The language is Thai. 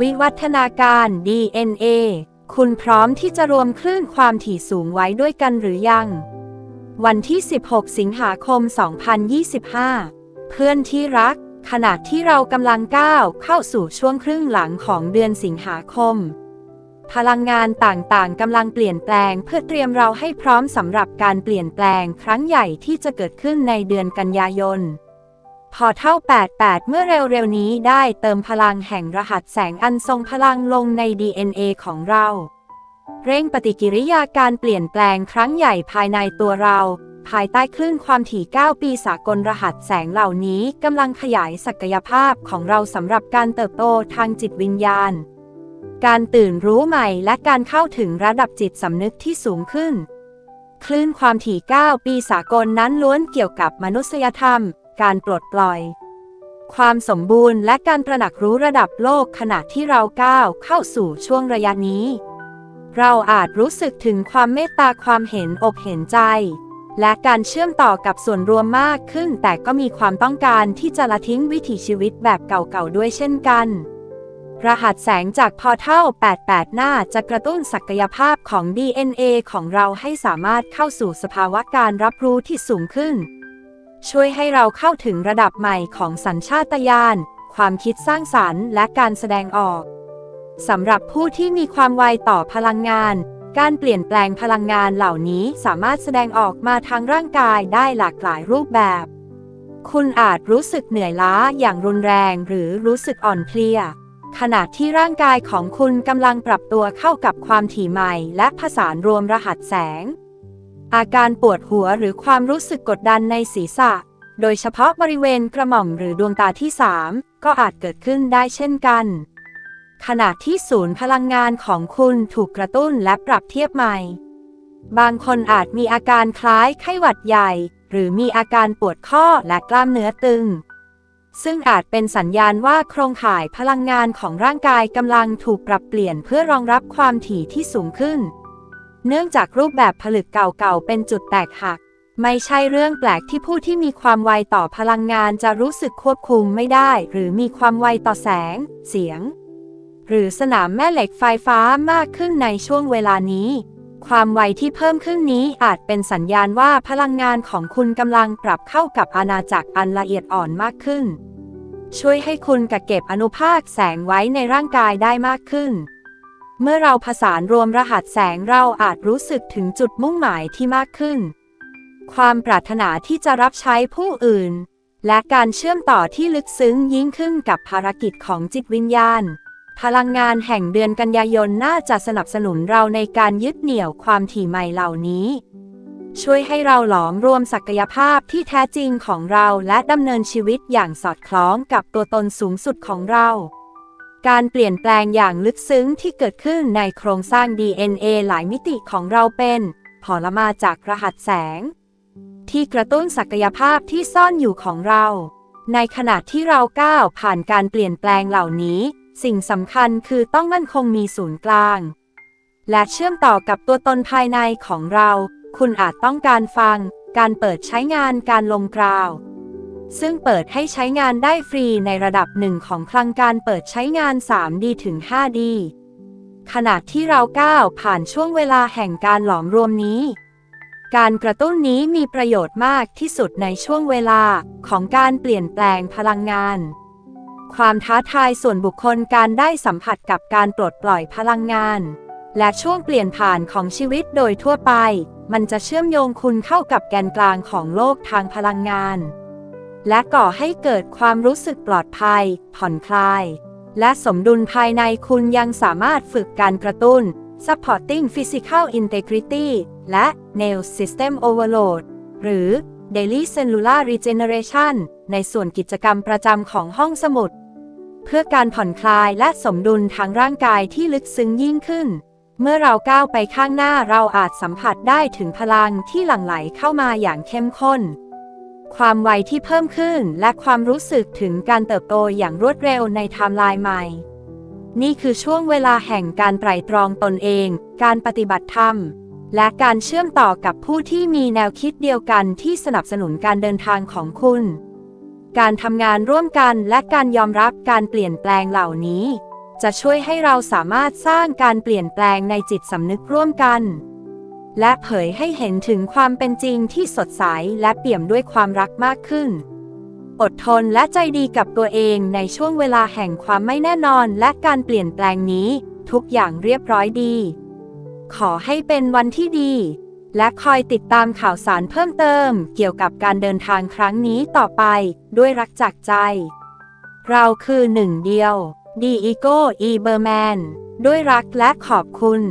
วิวัฒนาการ DNA คุณพร้อมที่จะรวมคลื่นความถี่สูงไว้ด้วยกันหรือยัง วันที่ 16 สิงหาคม 2025 เพื่อนที่รัก ขณะที่เรากำลังก้าวเข้าสู่ช่วงครึ่งหลังของเดือนสิงหาคม พลังงานต่างๆกำลังเปลี่ยนแปลงเพื่อเตรียมเราให้พร้อมสำหรับการเปลี่ยนแปลงครั้งใหญ่ที่จะเกิดขึ้นในเดือนกันยายน พอเท่า 88 เมื่อเร็วๆนี้ได้เติมพลังแห่งรหัสแสงอันทรงพลังลงใน DNA ของเรา เร่งปฏิกิริยาการเปลี่ยนแปลงครั้งใหญ่ภายในตัวเรา ภายใต้คลื่นความถี่ 9 ปีสากลรหัสแสงเหล่านี้กำลังขยายศักยภาพของเราสำหรับการเติบโตทางจิตวิญญาณ การตื่นรู้ใหม่และการเข้าถึงระดับจิตสำนึกที่สูงขึ้น คลื่นความถี่ 9 ปีสากลนั้นล้วนเกี่ยวกับมนุษยธรรม การปลดปล่อย ความสมบูรณ์และการตระหนักรู้ระดับโลกขณะที่เราก้าวเข้าสู่ช่วงระยะนี้ เราอาจรู้สึกถึงความเมตตาความเห็นอกเห็นใจ และการเชื่อมต่อกับส่วนรวมมากขึ้น แต่ก็มีความต้องการที่จะละทิ้งวิถีชีวิตแบบเก่าๆด้วยเช่นกันรหัสแสงจากพอเท่า 88 หน้าจะกระตุ้นศักยภาพของ DNA ของเราให้สามารถเข้าสู่สภาวะการรับรู้ที่สูงขึ้น ช่วยให้เราเข้าถึงระดับใหม่ของสัญชาตญาณ ความคิดสร้างสรรค์และการแสดงออกสำหรับผู้ที่มีความไวต่อพลังงาน การเปลี่ยนแปลงพลังงานเหล่านี้สามารถแสดงออกมาทางร่างกายได้หลากหลายรูปแบบ คุณอาจรู้สึกเหนื่อยล้าอย่างรุนแรงหรือรู้สึกอ่อนเพลีย ขณะที่ร่างกายของคุณกำลังปรับตัวเข้ากับความถี่ใหม่ และผสานรวมรหัสแสง อาการปวดหัวหรือความรู้สึกกดดันในศีรษะ โดยเฉพาะบริเวณกระหม่อมหรือดวงตาที่ 3 ก็อาจเกิดขึ้นได้เช่นกัน ขณะที่ศูนย์พลังงานของคุณถูกกระตุ้นและปรับเทียบใหม่ บางคนอาจมีอาการคล้ายไข้หวัดใหญ่ หรือมีอาการปวดข้อและกล้ามเนื้อตึง ซึ่งอาจเป็นสัญญาณว่าโครงข่ายพลังงานของร่างกายกำลังถูกปรับเปลี่ยนเพื่อรองรับความถี่ที่สูงขึ้น เนื่องจากรูปแบบผลึกเก่าๆ เป็นจุดแตกหัก ไม่ใช่เรื่องแปลกที่ผู้ที่มีความไวต่อพลังงานจะรู้สึกควบคุมไม่ได้ หรือมีความไวต่อแสง เสียง หรือสนามแม่เหล็กไฟฟ้ามากขึ้นในช่วงเวลานี้ ความไวที่เพิ่มขึ้นนี้อาจเป็นสัญญาณว่าพลังงานของคุณกำลังปรับเข้ากับอาณาจักรอันละเอียดอ่อนมากขึ้น ช่วยให้คุณกักเก็บอนุภาคแสงไว้ในร่างกายได้มากขึ้น เมื่อเราผสานรวมรหัสแสงเราอาจรู้สึกถึงจุดมุ่งหมายที่มากขึ้น ความปรารถนาที่จะรับใช้ผู้อื่น และการเชื่อมต่อที่ลึกซึ้งยิ่งขึ้นกับภารกิจของจิตวิญญาณ พลังงานแห่งเดือนกันยายนน่าจะสนับสนุนเราในการยึดเหนี่ยวความถี่ใหม่เหล่านี้ ช่วยให้เราหลอมรวมศักยภาพที่แท้จริงของเราและดำเนินชีวิตอย่างสอดคล้องกับตัวตนสูงสุดของเรา การเปลี่ยนแปลงอย่างลึกซึ้งที่เกิดขึ้นในโครงสร้าง DNA หลายมิติของเราเป็นผลมาจากรหัสแสง ที่กระตุ้นศักยภาพที่ซ่อนอยู่ของเรา ในขณะที่เราก้าวผ่านการเปลี่ยนแปลงเหล่านี้ สิ่งสำคัญคือต้องมั่นคงมีศูนย์กลาง และเชื่อมต่อกับตัวตนภายในของเรา คุณอาจต้องการฟัง การเปิดใช้งานการลงกราว ซึ่งเปิดให้ใช้งานได้ฟรีในระดับหนึ่งของคลังการเปิดใช้งาน 3D ถึง 5D ขณะที่เราก้าวผ่านช่วงเวลาแห่งการหลอมรวมนี้ การกระตุ้นนี้มีประโยชน์มากที่สุดในช่วงเวลาของการเปลี่ยนแปลงพลังงาน ความท้าทายส่วนบุคคลการได้สัมผัสกับการปลดปล่อยพลังงาน และช่วงเปลี่ยนผ่านของชีวิตโดยทั่วไป มันจะเชื่อมโยงคุณเข้ากับแกนกลางของโลกทางพลังงาน และก่อให้เกิดความรู้สึกปลอดภัย ผ่อนคลาย และสมดุลภายในคุณยังสามารถฝึกการกระตุ้น supporting physical integrity และ nail system overload หรือ daily cellular regeneration ในส่วนกิจกรรมประจำของห้องสมุด เพื่อการผ่อนคลายและสมดุลทางร่างกายที่ลึกซึ้งยิ่งขึ้น เมื่อเราก้าวไปข้างหน้าเราอาจสัมผัสได้ถึงพลังที่หลั่งไหลเข้ามาอย่างเข้มข้น ความไวที่เพิ่มขึ้น และความรู้สึกถึงการเติบโตอย่างรวดเร็วในไทม์ไลน์ใหม่ นี่คือช่วงเวลาแห่งการไตร่ตรองตนเอง การปฏิบัติธรรม และการเชื่อมต่อกับผู้ที่มีแนวคิดเดียวกันที่สนับสนุนการเดินทางของคุณ การทำงานร่วมกันและการยอมรับการเปลี่ยนแปลงเหล่านี้ จะช่วยให้เราสามารถสร้างการเปลี่ยนแปลงในจิตสำนึกร่วมกัน และเผยให้เห็นถึงความเป็นจริงที่สดใสและเปี่ยมด้วยความรักมากขึ้น อดทนและใจดีกับตัวเองในช่วงเวลาแห่งความไม่แน่นอนและการเปลี่ยนแปลงนี้ ทุกอย่างเรียบร้อยดี ขอให้เป็นวันที่ดี และคอยติดตามข่าวสารเพิ่มเติม เกี่ยวกับการเดินทางครั้งนี้ต่อไป ด้วยรักจากใจ เราคือหนึ่งเดียวดีอีโก้อีเบอร์แมนด้วยรักและขอบคุณ